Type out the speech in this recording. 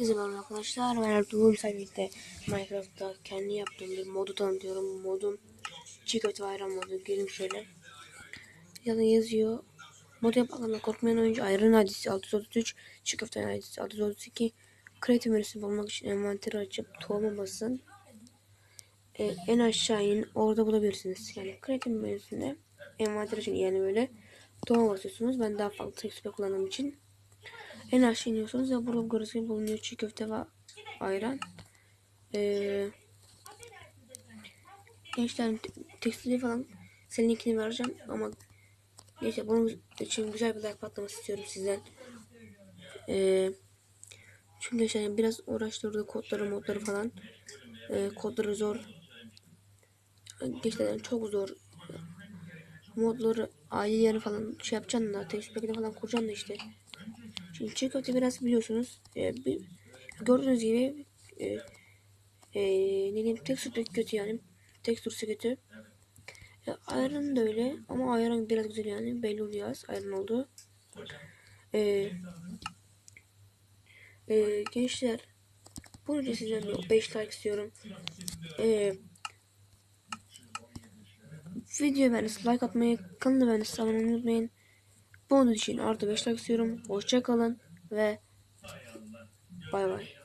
Herkese merhaba arkadaşlar. Ben Ertuğrul birlikte Minecraft'ta kendi yaptığım bir modu tanıtıyorum. Modum çiğ köfte bayram modu. Gelin şöyle. Yanında yazıyor. Mod yapmaktan korkmayan oyuncu Ayrın adresi 633, çiğ köfte adresi 632. Creative menüsünü bulmak için envanteri açıp tohuma basın. Ee, en aşağı in orada bulabilirsiniz. Yani Creative menüsünde envanter için yani böyle tohuma basıyorsunuz. Ben daha farklı tekstür kullandığım için en aşağı iniyorsunuz ve burada görüntü bulunuyor çiğ köfte ve ayran. Ee, gençler tekstili falan senin linkini vereceğim ama neyse bunun için güzel bir like patlaması istiyorum sizden. Ee, çünkü gençler biraz uğraştırdı kodları modları falan. Ee, kodları zor. Gençler çok zor. Modları aile yanı falan şey yapacaksın da paketi falan kuracaksın da işte. Çiğ köfte biraz biliyorsunuz. E, bir, gördüğünüz gibi e, e, ne diyeyim tekstür pek kötü yani. Tekstürse kötü. E, ayran da öyle ama ayran biraz güzel yani. Belli oluyor az ayran oldu. E, e, gençler bunun için sizden bir 5 like istiyorum. E, videoya beğenirseniz like atmayı, kanala beğenirseniz abone olmayı unutmayın. Bunun için artı 5 like istiyorum. Hoşça kalın ve bay bay.